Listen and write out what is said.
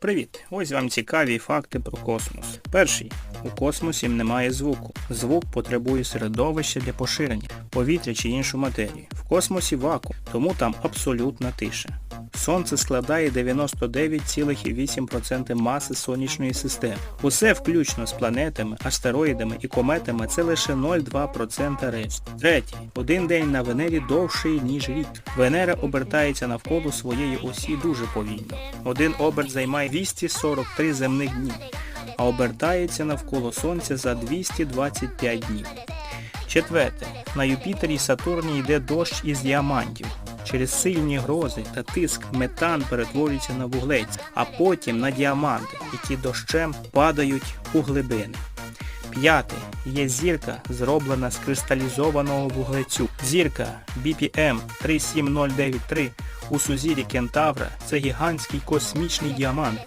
Привіт! Ось вам цікаві факти про космос. Перший. У космосі немає звуку. Звук потребує середовища для поширення, повітря чи іншу матерію. В космосі вакуум, тому там абсолютна тиша. Сонце складає 99,8% маси сонячної системи. Усе включно з планетами, астероїдами і кометами це лише 0,2% решту. Третій. Один день на Венері довший, ніж рік. Венера обертається навколо своєї осі дуже повільно. Один оберт займає 243 земних дні, а обертається навколо Сонця за 225 днів. Четверте. На Юпітері Сатурні йде дощ із діамантів. Через сильні грози та тиск метан перетворюється на вуглець, а потім на діаманти, які дощем падають у глибини. П'яте. Є зірка, зроблена з кристалізованого вуглецю. Зірка BPM 37093 у сузірі Кентавра це гігантський космічний діамант,